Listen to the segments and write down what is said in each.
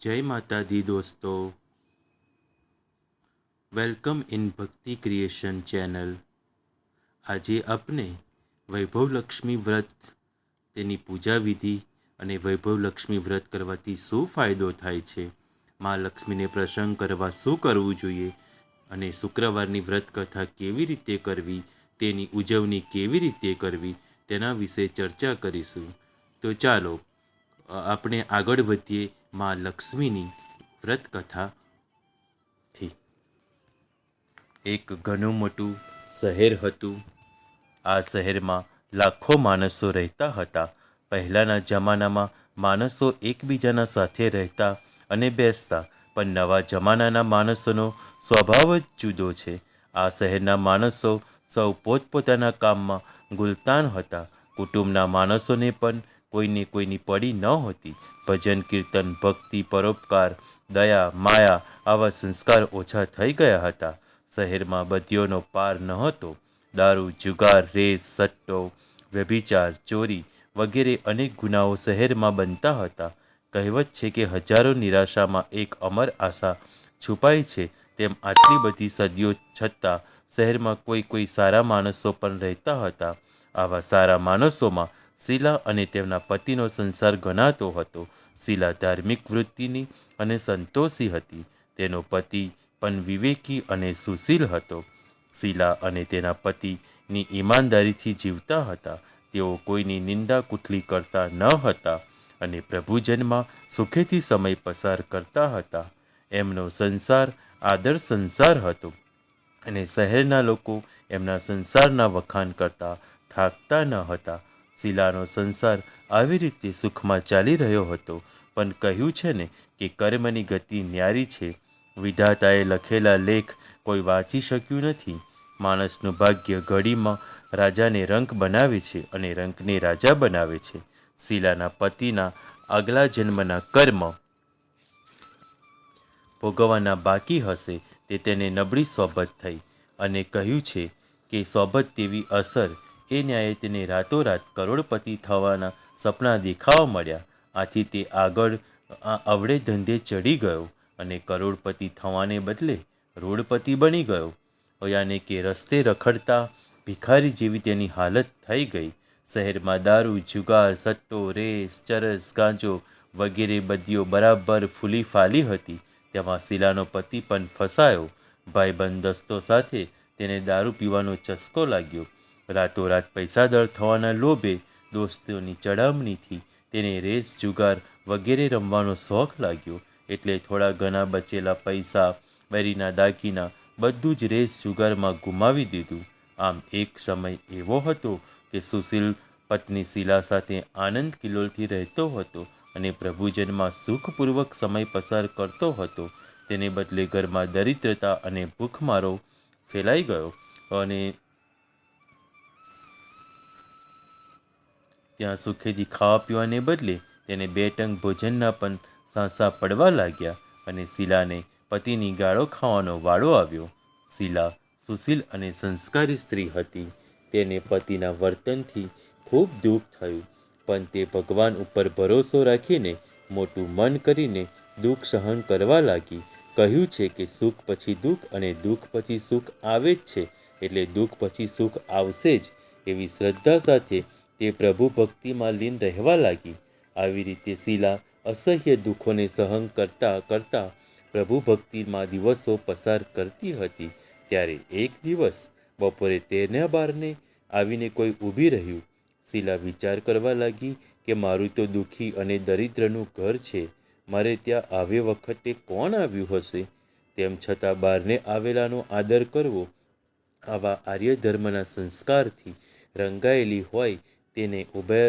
જય માતાજી દોસ્તો. Welcome in Bhakti creation channel. આજે આપણે વૈભવલક્ષ્મી વ્રત, તેની પૂજા વિધિ અને વૈભવલક્ષ્મી વ્રત કરવાથી શું ફાયદો થાય છે? મા લક્ષ્મીને પ્રસંગ કરવા શું કરવું જોઈએ અને શુક્રવારની વ્રત કથા કેવી રીતે કરવી, તેની ઉજવણી કેવી રીતે કરવી, તેના વિશે ચર્ચા કરીશું. તો ચાલો આપણે આગળ વધીએ. મા લક્ષ્મીની વ્રત કથાથી એક ઘણું મોટું શહેર હતું. આ શહેરમાં લાખો માણસો રહેતા હતા. પહેલાંના જમાનામાં માણસો એકબીજાના સાથે રહેતા અને બેસતા, પણ નવા જમાનાના માણસોનો સ્વભાવ જ જુદો છે. આ શહેરના માણસો સૌ પોતપોતાના કામમાં ગુલતાન હતા. કુટુંબના માણસોને પણ કોઈને કોઈની પડી ન હોતી. ભજન, કીર્તન, ભક્તિ, પરોપકાર, દયા, માયા આવા સંસ્કાર ઓછા થઈ ગયા હતા. શહેરમાં બદીઓનો પાર નહોતો. દારૂ, જુગાર, રેસ, સટ્ટો, વ્યભિચાર, ચોરી વગેરે અનેક ગુનાઓ શહેરમાં બનતા હતા. કહેવત છે કે હજારો નિરાશામાં એક અમર આશા છુપાય છે. તેમ આટલી બધી સદીઓ છતાં શહેરમાં કોઈ કોઈ સારા માણસો પણ રહેતા હતા. આવા સારા માણસોમાં શીલા અને તેમના પતિનો સંસાર ગણાતો હતો. શીલા ધાર્મિક વૃત્તિની અને સંતોષી હતી. તેનો પતિ પણ વિવેકી અને સુશીલ હતો. શીલા અને તેના પતિની ઈમાનદારીથી જીવતા હતા. તેઓ કોઈની નિંદા કુથલી કરતા ન હતા અને પ્રભુજનમાં સુખેથી સમય પસાર કરતા હતા. એમનો સંસાર આદર્શ સંસાર હતો અને શહેરના લોકો એમના સંસારના વખાણ કરતા થાકતા ન હતા. શીલાનો સંસાર આવી રીતે સુખમાં ચાલી રહ્યો હતો. પણ કહ્યું છે ને કે કર્મની ગતિ ન્યારી છે. વિધાતાએ લખેલા લેખ કોઈ વાંચી શક્યું નથી. માણસનું ભાગ્ય ઘડીમાં રાજાને રંક બનાવે છે અને રંકને રાજા બનાવે છે. શીલાના પતિના આગલા જન્મના કર્મ ભોગવવાના બાકી હશે તે તેને નબળી સોબત થઈ. અને કહ્યું છે કે સોબત તેવી અસર એ ન્યાયે તેને રાતોરાત કરોડપતિ થવાના સપના દેખાવા મળ્યા. આથી તે આગળ અવળે ધંધે ચડી ગયો અને કરોડપતિ થવાને બદલે રોડપતિ બની ગયો. યાને કે રસ્તે રખડતા ભિખારી જેવી તેની હાલત થઈ ગઈ. શહેરમાં દારૂ, જુગાર, સટ્ટો, રેસ, ચરસ, ગાંજો વગેરે બદીઓ બરાબર ફૂલી ફાલી હતી. તેમાં શીલાનો પતિ પણ ફસાયો. ભાઈબંધ દસ્તો સાથે તેને દારૂ પીવાનો ચસ્કો લાગ્યો. રાતોરાત પૈસાદાર થવાના લોભે દોસ્તોની ચડામણીથી તેને રેસ, જુગાર વગેરે રમવાનો શોખ લાગ્યો. એટલે થોડા ઘણા બચેલા પૈસા બેરીના દાગીના બધું જ રેસ, જુગારમાં ગુમાવી દીધું. આમ એક સમય એવો હતો કે સુશીલ પત્ની શીલા સાથે આનંદ કિલોલથી રહેતો હતો અને પ્રભુજનમાં સુખપૂર્વક સમય પસાર કરતો હતો. તેને બદલે ઘરમાં દરિદ્રતા અને ભૂખમારો ફેલાઈ ગયો અને ત્યાં સુખેથી ખાવા પીવાને બદલે તેને બે ટંક ભોજનના પણ સાંસા પડવા લાગ્યા અને શીલાને પતિની ગાળો ખાવાનો વાળો આવ્યો. શીલા સુશીલ અને સંસ્કારી સ્ત્રી હતી. તેને પતિના વર્તનથી ખૂબ દુઃખ થયું, પણ તે ભગવાન ઉપર ભરોસો રાખીને મોટું મન કરીને દુઃખ સહન કરવા લાગી. કહ્યું છે કે સુખ પછી દુઃખ અને દુઃખ પછી સુખ આવે જ છે, એટલે દુઃખ પછી સુખ આવશે જ, એવી શ્રદ્ધા સાથે તે પ્રભુ ભક્તિમાં લીન રહેવા લાગી. આવી રીતે શીલા અસહ્ય દુઃખોને સહન કરતા કરતા પ્રભુ ભક્તિમાં દિવસો પસાર કરતી હતી. ત્યારે એક દિવસ બપોરે તેના બારને આવીને કોઈ ઊભી રહ્યું. શીલા વિચાર કરવા લાગી કે મારું તો દુઃખી અને દરિદ્રનું ઘર છે. મારે ત્યાં આવે વખતે કોણ આવ્યું હશે? તેમ છતાં બારને આવેલાનો આદર કરવો આવા આર્ય ધર્મના સંસ્કારથી રંગાયેલી હોય તેને ઊભે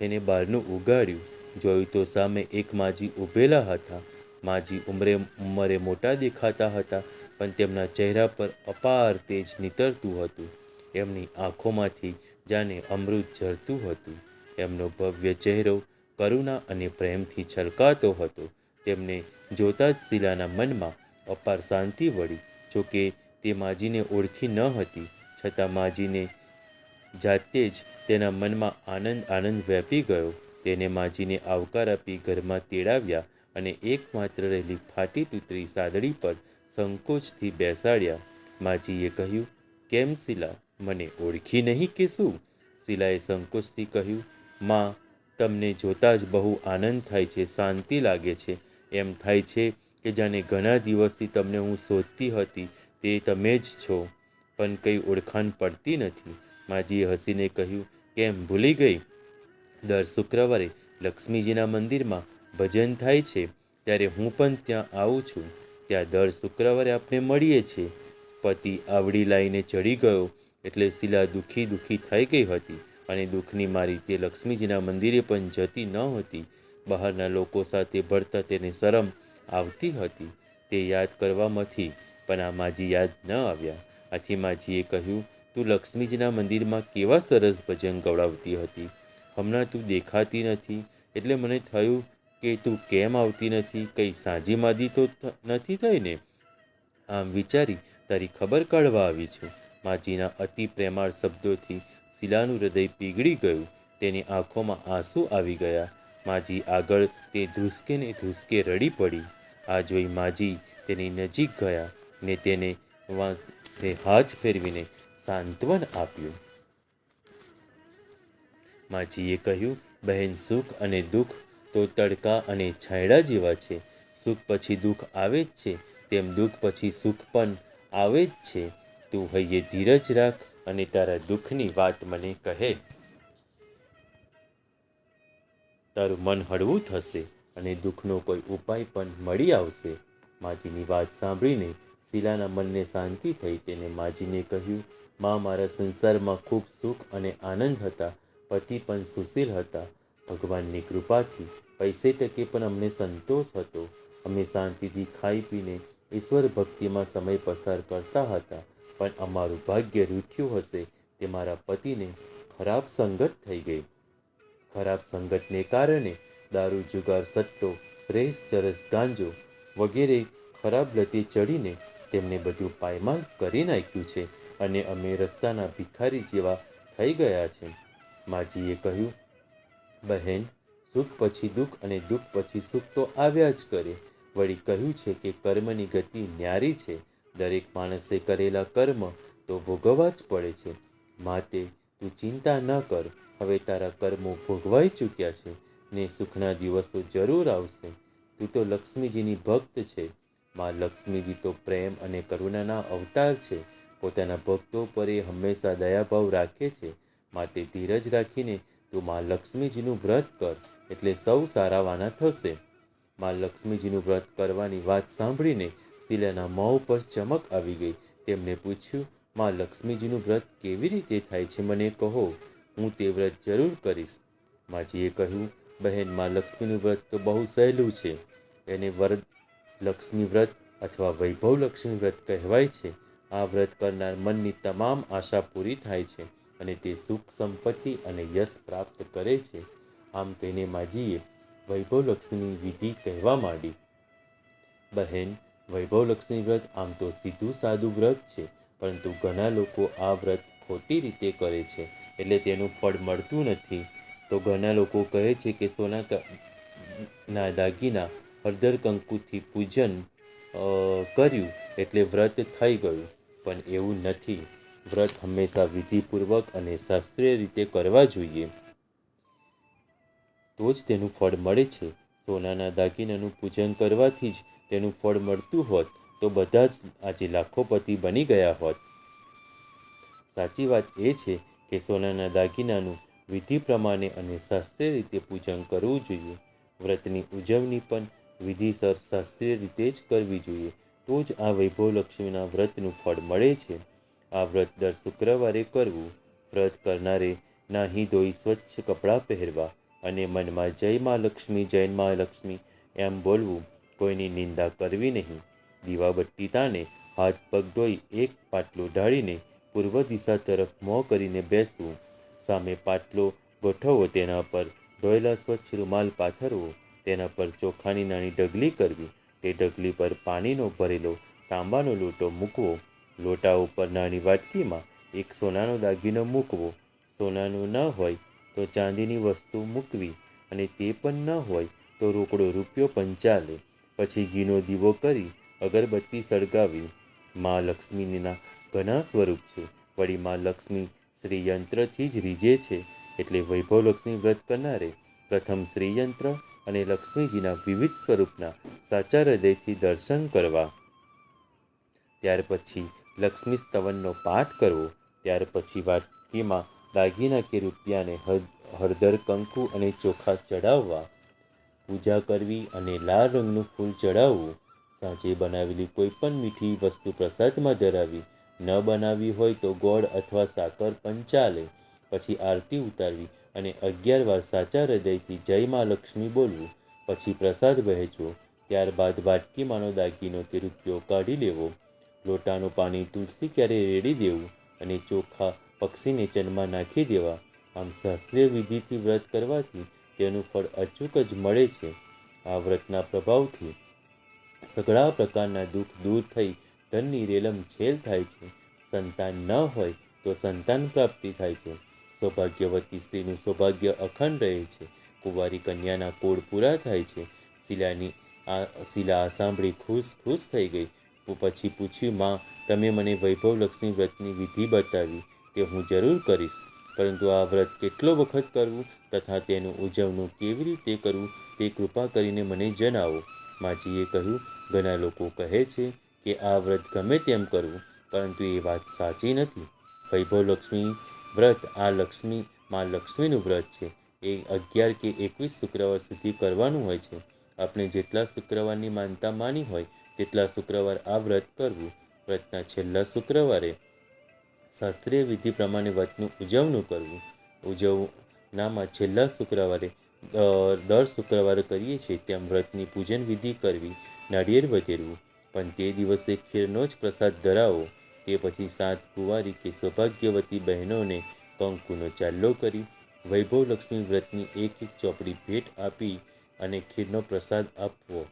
થઈને બહારનું ઉગાડ્યું. જોયું તો સામે એક માજી ઊભેલા હતા. માજી ઉંમરે ઉંમરે મોટા દેખાતા હતા, પણ તેમના ચહેરા પર અપાર તેજ નીતરતું હતું. એમની આંખોમાંથી જાણે અમૃત ઝરતું હતું. એમનો ભવ્ય ચહેરો કરુણા અને પ્રેમથી છલકાતો હતો. તેમને જોતા જ શીલાના મનમાં અપાર શાંતિ વળી, જોકે તે માજીને ઓળખી ન હતી. છતાં માજીને જાતે જ તેના મનમાં આનંદ આનંદ વ્યાપી ગયો. તેને માજીને આવકાર આપી ઘરમાં તેડાવ્યા અને એકમાત્ર રહેલી ફાટી તૂતરી સાદડી પર સંકોચથી બેસાડ્યા. માજીએ કહ્યું, કેમ શીલા? મને ઓળખી નહીં કે શું? શિલાએ સંકોચથી કહ્યું, માં, તમને જોતાં જ બહુ આનંદ થાય છે, શાંતિ લાગે છે. એમ થાય છે કે જાણે ઘણા દિવસથી તમને હું શોધતી હતી, તે તમે જ છો. પણ કંઈ ઓળખાણ પડતી નથી. માજીએ હસીને કહ્યું, કેમ ભૂલી ગઈ? દર શુક્રવારે લક્ષ્મીજીના મંદિરમાં ભજન થાય છે. ત્યારે હું પણ ત્યાં આવું છું. ત્યાં દર શુક્રવારે આપણે મળીએ છીએ. પતિ આવડી લાઈને ચડી ગયો. એટલે શીલા દુઃખી દુઃખી થઈ ગઈ હતી અને દુઃખની મારી તે લક્ષ્મીજીના મંદિરે પણ જતી ન હતી. બહારના લોકો સાથે ભળતા તેને શરમ આવતી હતી. તે યાદ કરવામાંથી પણ આ માજી યાદ ન આવ્યા. આથી માજીએ કહ્યું તું લક્ષ્મીજીના મંદિરમાં કેવા સરસ ભજન ગવડાવતી હતી? હમણાં તું દેખાતી નથી. એટલે મને થયું કે તું કેમ આવતી નથી? કંઈ સાંજી માદી તો નથી થઈ ને આમ વિચારી તારી ખબર કાઢવા આવી છું. માજીના અતિ પ્રેમાળ શબ્દોથી શીલાનું હૃદય પીગળી ગયું. તેની આંખોમાં આંસુ આવી ગયા. માજી આગળ તે ધ્રુસકે ને ધ્રુસકે રડી પડી. આ જોઈ માજી તેની નજીક ગયા ને તેને વાંસ હાથ ફેરવીને સાંત્વન આપ્યું. માજીએ કહ્યું, બહેન, સુખ અને દુઃખ તો તડકા અને છાંયડા જેવા છે. સુખ પછી દુઃખ આવે જ છે, તેમ દુઃખ પછી સુખ પણ આવે જ છે. તું હૈયે ધીરજ રાખ અને તારા દુઃખની વાત મને કહે. તારું મન હળવું થશે અને દુઃખનો કોઈ ઉપાય પણ મળી આવશે. માજીની વાત સાંભળીને શીલાના મનને શાંતિ થઈ તેને માજીને કહ્યું માં મારા સંસારમાં ખૂબ સુખ અને આનંદ હતા. પતિ પણ સુશીલ હતા. ભગવાનની કૃપાથી પૈસે ટકે પણ અમને સંતોષ હતો. અમે શાંતિથી ખાઈ પીને ઈશ્વર ભક્તિમાં સમય પસાર કરતા હતા. પણ અમારું ભાગ્ય રૂઠ્યું હશે તે મારા પતિને ખરાબ સંગત થઈ ગઈ. ખરાબ સંગતને કારણે દારૂ, જુગાર, સટ્ટો પ્રેસ ચરસ, ગાંજો વગેરે ખરાબ લતે ચડીને તેમને બધું પાયમાલ કરી નાખ્યું છે. અને અમે રસ્તાના ભિખારી જેવા થઈ ગયા છે. માજીએ કહ્યું, બહેન, સુખ પછી દુઃખ અને દુઃખ પછી સુખ તો આવ્યા જ કરે. વળી કહ્યું છે કે કર્મની ગતિ ન્યારી છે. દરેક માણસે કરેલા કર્મ તો ભોગવવા જ પડે છે. માટે તું ચિંતા ન કર. હવે તારા કર્મો ભોગવાઈ ચૂક્યા છે. ને સુખના દિવસો જરૂર આવશે. તું તો લક્ષ્મીજીની ભક્ત છે. માં લક્ષ્મીજી તો પ્રેમ અને કરુણાના અવતાર છે. પોતાના ભક્તો પર એ હંમેશા દયાભાવ રાખે છે. માટે ધીરજ રાખીને તું મા લક્ષ્મીજીનું વ્રત કર, એટલે સૌ સારાવાના થશે. મા લક્ષ્મીજીનું વ્રત કરવાની વાત સાંભળીને શીલાના મોં ઉપર ચમક આવી ગઈ. તેમને પૂછ્યું, મા, લક્ષ્મીજીનું વ્રત કેવી રીતે થાય છે મને કહો, હું તે વ્રત જરૂર કરીશ. માજીએ કહ્યું, બહેન, મા લક્ષ્મીનું વ્રત તો બહુ સહેલું છે. એને વ્રત લક્ષ્મી વ્રત અથવા વૈભવ લક્ષ્મી વ્રત કહેવાય છે. આ વ્રત કરનાર મનની તમામ આશા પૂરી થાય છે અને તે સુખ સંપત્તિ અને યશ પ્રાપ્ત કરે છે. આમ તેને માજીએ વૈભવ લક્ષ્મી વિધિ કહેવા માંડી. બહેન વૈભવ લક્ષ્મી વ્રત આમ તો સીધું સાદું વ્રત છે, પરંતુ ઘણા લોકો આ વ્રત ખોટી રીતે કરે છે, એટલે તેનું ફળ મળતું નથી. તો ઘણા લોકો કહે છે કે સોના ના દાગીના હળદર કંકુથી પૂજન કર્યું એટલે વ્રત થઈ ગયું. પણ એવું નથી. વ્રત હંમેશા વિધિપૂર્વક અને શાસ્ત્રીય રીતે કરવા જોઈએ. તો જ તેનું ફળ મળે છે. સોનાના દાગીનાનું પૂજન કરવાથી જ તેનું ફળ મળતું હોત તો બધા જ આજે લાખોપતિ બની ગયા હોત. સાચી વાત એ છે કે સોનાના દાગીનાનું વિધિ પ્રમાણે અને શાસ્ત્રીય રીતે પૂજન કરવું જોઈએ. વ્રતની ઉજવણી પણ વિધિસર શાસ્ત્રીય રીતે જ કરવી જોઈએ. તો જ આ વૈભવ લક્ષ્મીના વ્રતનું ફળ મળે છે. આ વ્રત દર શુક્રવારે કરવું. વ્રત કરનારે નાહી ધોઈ સ્વચ્છ કપડાં પહેરવા અને મનમાં જય મા લક્ષ્મી, જય મા લક્ષ્મી એમ બોલવું કોઈની નિંદા કરવી નહીં. દીવાબત્તી તાને હાથ પગ ધોઈ એક પાટલો ઢાળીને પૂર્વ દિશા તરફ મોં કરીને બેસવું. સામે પાટલો ગોઠવવો તેના પર. ધોયેલા સ્વચ્છ રૂમાલ પાથરવો. તેના પર ચોખાની નાની ઢગલી કરવી. તે ઢગલી પર પાણીનો ભરેલો તાંબાનો લોટો મૂકવો. લોટા ઉપર નાની વાટકીમાં એક સોનાનો દાગીનો મૂકવો. સોનાનું ન હોય તો ચાંદીની વસ્તુ મૂકવી અને તે પણ ન હોય તો રોકડો રૂપિયો પણ ચાલે. પછી ઘીનો દીવો કરી અગરબત્તી સળગાવી. મા લક્ષ્મીના ઘણા સ્વરૂપ છે. વળી મા લક્ષ્મી શ્રીયંત્રથી જ રીજે છે. એટલે વૈભવ લક્ષ્મી વ્રત કરનારે પ્રથમ શ્રીયંત્ર અને લક્ષ્મીજીના વિવિધ સ્વરૂપના સાચા હૃદયથી દર્શન કરવા. ત્યાર પછી લક્ષ્મી સ્તવનનો પાઠ કરવો. ત્યાર પછી વાટકીમાં દાગીના કે રૂપિયાને હળદર, કંકુ અને ચોખા ચડાવવા. પૂજા કરવી અને લાલ રંગનું ફૂલ ચડાવવું. સાંજે બનાવેલી કોઈ પણ મીઠી વસ્તુ પ્રસાદમાં ધરાવી. ન બનાવી હોય તો ગોળ અથવા સાકર પણ ચાલે પછી આરતી ઉતારવી. અને અગિયાર વાર સાચા હૃદયથી જય મા લક્ષ્મી બોલવું, પછી પ્રસાદ વહેંચવો, ત્યારબાદ વાટકીમાંનો દાગીનો કે રૂપિયો કાઢી લેવો, લોટાનું પાણી તુલસી ક્યારે રેડી દેવું અને ચોખા પક્ષીને ચનમાં નાખી દેવા, આમ શાસ્ત્રીય વિધિથી વ્રત કરવાથી તેનું ફળ અચૂક જ મળે છે. આ વ્રતના પ્રભાવથી સઘળા પ્રકારના દુઃખ દૂર થઈ ધનની રેલમ છેલ થાય છે. સંતાન ન હોય તો સંતાન પ્રાપ્તિ થાય છે. સૌભાગ્યવતી સ્ત્રીનું સૌભાગ્ય અખંડ રહે છે. કુંવારી કન્યાના કોડ પૂરા થાય છે. શિલાની આ શિલા સાંભળી ખુશ ખુશ થઈ ગઈ. પછી પૂછ્યું, માં, તમે મને વૈભવ લક્ષ્મી વ્રતની વિધિ બતાવી. તે હું જરૂર કરીશ. પરંતુ આ વ્રત કેટલો વખત કરવું તથા તેનું ઉજવણું કેવી રીતે કરવું તે કૃપા કરીને મને જણાવો. માજીએ કહ્યું, ઘણા લોકો કહે છે કે આ વ્રત ગમે તેમ કરવું, પરંતુ એ વાત સાચી નથી. વૈભવ લક્ષ્મી વ્રત આ લક્ષ્મી, માં લક્ષ્મીનું વ્રત છે. એ અગિયાર કે એકવીસ શુક્રવાર સુધી કરવાનું હોય છે. આપણે જેટલા શુક્રવારની માનતા માની હોય, તેટલા શુક્રવાર આ વ્રત કરવું. વ્રતના છેલ્લા શુક્રવારે શાસ્ત્રીય વિધિ પ્રમાણે વ્રતનું ઉજવણું કરવું. ઉજવનામાં છેલ્લા શુક્રવારે દર શુક્રવારે કરીએ છીએ તેમ વ્રતની પૂજન વિધિ કરવી, નાળિયેર વધેરવું પણ તે દિવસે ખીરનો જ પ્રસાદ ધરાવો. તે પછી સાત કુંવારી કે સૌભાગ્યવતી બહેનોને કંકુનો ચાલ્લો કરી વૈભવ લક્ષ્મી વ્રતની એક એક ચોપડી ભેટ આપી અને ખીરનો પ્રસાદ આપવો.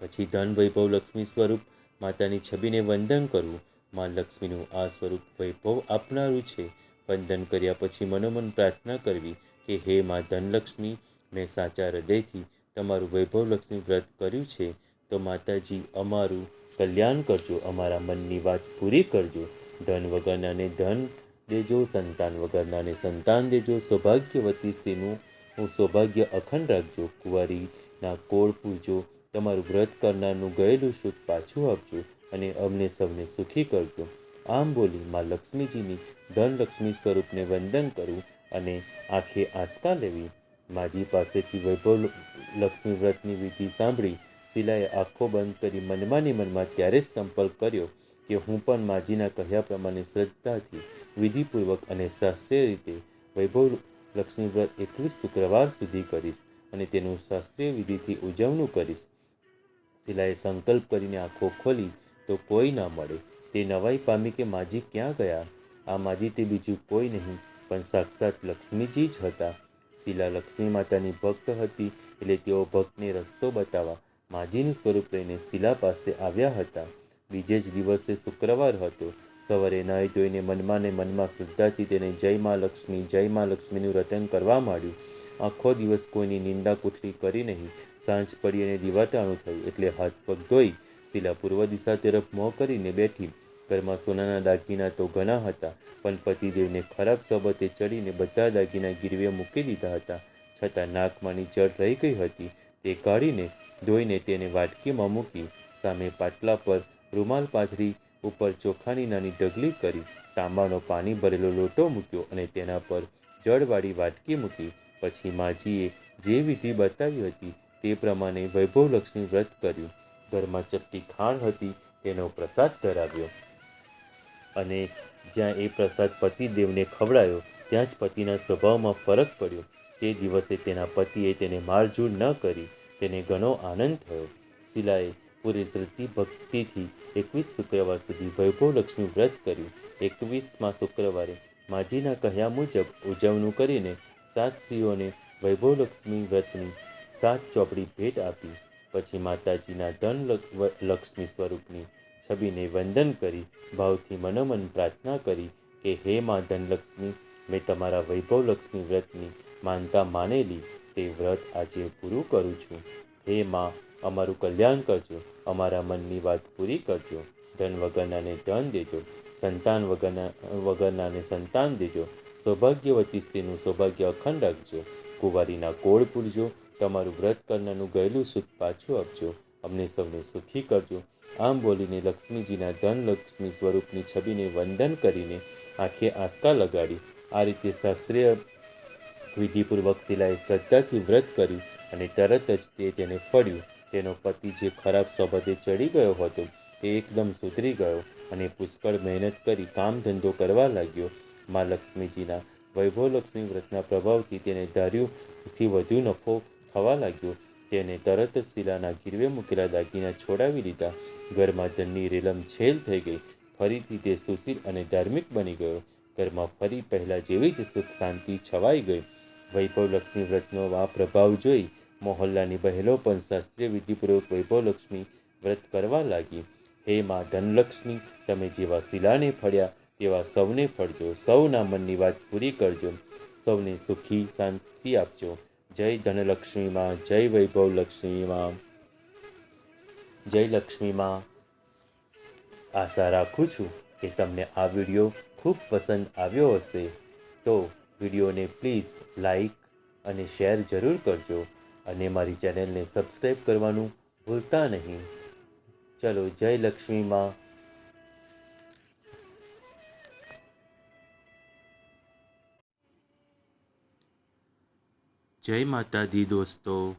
પછી ધન વૈભવ લક્ષ્મી સ્વરૂપ માતાની છબીને વંદન કરવું. માં લક્ષ્મીનું આ સ્વરૂપ વૈભવ આપનારું છે. વંદન કર્યા પછી મનોમન પ્રાર્થના કરવી કે હે માં ધનલક્ષ્મી મેં સાચા હૃદયથી તમારું વૈભવ લક્ષ્મી વ્રત કર્યું છે. તો માતાજી, અમારું કલ્યાણ કરજો, અમારા મનની વાત પૂરી કરજો. ધન વગરનાને ધન દેજો, સંતાન વગરનાને સંતાન દેજો. સૌભાગ્યવતી સ્ત્રીનું હું સૌભાગ્ય અખંડ રાખજો. કુંવારીના કોળ પૂજો તમારું વ્રત કરનારનું ગયેલું સુખ પાછું આપજો અને અમને સૌને સુખી કરજો. આમ બોલી માં લક્ષ્મીજીની ધનલક્ષ્મી સ્વરૂપને વંદન કરવું અને આંખે આંસકા લેવી. માજી પાસેથી વૈભવ લક્ષ્મી વ્રતની વિધિ સાંભળી શિલાએ આંખો બંધ કરી મનમાંની મનમાં ત્યારે જ સંપર્ક કર્યો કે હું પણ માજીના કહ્યા પ્રમાણે શ્રદ્ધાથી, વિધિપૂર્વક અને શાસ્ત્રીય રીતે વૈભવ લક્ષ્મી વ્રત એકવીસ શુક્રવાર સુધી કરીશ અને તેનું શાસ્ત્રીય વિધિથી ઉજવણું કરીશ. શિલાએ સંકલ્પ કરીને આંખો ખોલી તો કોઈ ના મળે. તે નવાઈ પામી કે માજી ક્યાં ગયા? આ માજી તે બીજું કોઈ નહીં, પણ સાક્ષાત લક્ષ્મીજી જ હતા. શિલા લક્ષ્મી માતાની ભક્ત હતી એટલે તેઓ ભક્તને રસ્તો બતાવવા માજીનું સ્વરૂપ લઈને શિલા પાસે આવ્યા હતા. બીજે જ દિવસે શુક્રવાર હતો. સવારે નાહી ધોઈને મનમાં ને મનમાં શ્રદ્ધાથી તેને જય મા લક્ષ્મી, જય મા લક્ષ્મીનું રટન કરવા માંડ્યું. આખો દિવસ કોઈની નિંદા કુથરી કરી નહીં. સાંજ પડી અને દિવાટાણું થયું એટલે હાથ પગ ધોઈ શિલા પૂર્વ દિશા તરફ મોં કરીને બેઠી. ઘરમાં સોનાના દાગીના તો ઘણા હતા, પણ પતિદેવને ખરાબ સોબતે ચડીને બધા દાગીના ગીરવે મૂકી દીધા હતા. છતાં નાકમાંની જડ રહી ગઈ હતી. તે કાઢીને ધોઈને તેને વાટકીમાં મૂકી સામે પાટલા પર રૂમાલ પાથરી ઉપર ચોખાની નાની ઢગલી કરી તાંબાનો પાણી ભરેલો લોટો મૂક્યો અને તેના પર જળવાળી વાટકી મૂકી પછી માજીએ જે વિધિ બતાવી હતી તે પ્રમાણે વૈભવલક્ષ્મી વ્રત કર્યું. ઘરમાં ચપટી ખાણ હતી, તેનો પ્રસાદ ધરાવ્યો. અને જ્યાં એ પ્રસાદ પતિદેવને ખવડાયો, ત્યાં જ પતિના સ્વભાવમાં ફરક પડ્યો. તે દિવસે તેના પતિએ તેને મારઝૂડ ન કરી, તેને ઘણો આનંદ થયો. શિલાએ પૂરી શ્રદ્ધિ ભક્તિથી એકવીસ શુક્રવાર સુધી વૈભવલક્ષ્મી વ્રત કર્યું. એકવીસમાં શુક્રવારે માજીના કહ્યા મુજબ ઉજવણું કરીને સાત સ્ત્રીઓને વૈભવલક્ષ્મી વ્રતની સાત ચોપડી ભેટ આપી. પછી માતાજીના ધન લક્ષ્મી સ્વરૂપની છબીને વંદન કરી, ભાવથી મનોમન પ્રાર્થના કરી કે, હે મા ધનલક્ષ્મી, મેં તમારા વૈભવલક્ષ્મી વ્રતની માનતા માનેલી તે વ્રત આજે પૂરું કરું છું. હે માં, અમારું કલ્યાણ કરજો, અમારા મનની વાત પૂરી કરજો. ધન વગરનાને ધન દેજો, સંતાન વગરના, વગરનાને સંતાન દેજો. સૌભાગ્યવતી સ્ત્રીનું સૌભાગ્ય અખંડ રાખજો. કુંવારીના કોળ પૂરજો, તમારું વ્રત કરનારનું ગયેલું સુખ પાછું આપજો. અમને સૌને સુખી કરજો. આમ બોલીને લક્ષ્મીજીના ધન લક્ષ્મી સ્વરૂપની છબીને વંદન કરીને આંખે આંસકા લગાડી. આ રીતે શાસ્ત્રીય વિધિપૂર્વક શિલાએ શ્રદ્ધાથી વ્રત કર્યું અને તરત જ તે તેને ફળ્યું. તેનો પતિ જે ખરાબ સ્વભાવે ચડી ગયો હતો, તે એકદમ સુધરી ગયો અને પુષ્કળ મહેનત કરી કામ ધંધો કરવા લાગ્યો. મા લક્ષ્મીજીના વૈભવલક્ષ્મી વ્રતના પ્રભાવથી તેને ધાર્યુંથી વધુ નફો થવા લાગ્યો. તેને તરત જ શિલાના ગીરવે મૂકેલા દાગીના છોડાવી લીધા ઘરમાં ધનની રેલમ છેલ થઈ ગઈ. ફરીથી તે સુશીલ અને ધાર્મિક બની ગયો. ઘરમાં ફરી પહેલાં જેવી જ સુખ શાંતિ છવાઈ ગઈ. વૈભવલક્ષ્મી વ્રતનો આ પ્રભાવ જોઈ મોહલ્લાની બહેનો પણ શાસ્ત્રીય વિધિપૂર્વક વૈભવલક્ષ્મી વ્રત કરવા લાગી. હે માં ધનલક્ષ્મી, તમે જેવા શિલાને ફળ્યા, તેવા સૌને ફળજો. સૌના મનની વાત પૂરી કરજો. સૌને સુખી, શાંતિ આપજો. જય ધનલક્ષ્મી માં, જય વૈભવલક્ષ્મી માં. જય લક્ષ્મી માં. આશા રાખું છું કે તમને આ વીડિયો ખૂબ પસંદ આવ્યો હશે. તો વિડીયોને પ્લીઝ લાઈક અને શેર જરૂર કરજો અને મારી ચેનલને સબસ્ક્રાઈબ કરવાનું ભૂલતા નહીં. ચલો, જય લક્ષ્મી માં. જય માતાજી દોસ્તો.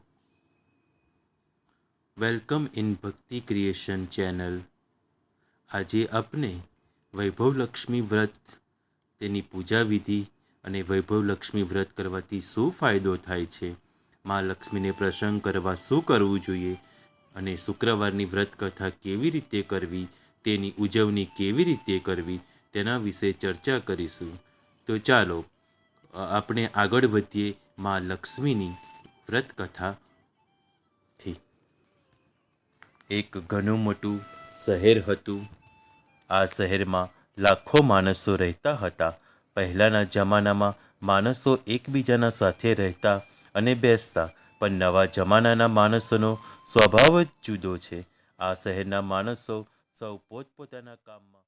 Welcome in Bhakti creation channel. આજે આપણે વૈભવલક્ષ્મી વ્રત તેની પૂજા વિધિ અને વૈભવલક્ષ્મી વ્રત કરવાથી શું ફાયદો થાય છે? મા લક્ષ્મીને પ્રસંગ કરવા શું કરવું જોઈએ? અને શુક્રવારની વ્રત કથા કેવી રીતે કરવી? તેની ઉજવણી કેવી રીતે કરવી? તેના વિશે ચર્ચા કરીશું. તો ચાલો આપણે આગળ વધીએ મા લક્ષ્મીની વ્રત કથાથી. એક ઘણું મોટું શહેર હતું. આ શહેરમાં લાખો માણસો રહેતા હતા. પહેલાંના જમાનામાં માણસો એકબીજાના સાથે રહેતા અને બેસતા, પણ નવા જમાનાના માણસોનો સ્વભાવ જ જુદો છે. આ શહેરના માણસો સૌ પોતપોતાના કામમાં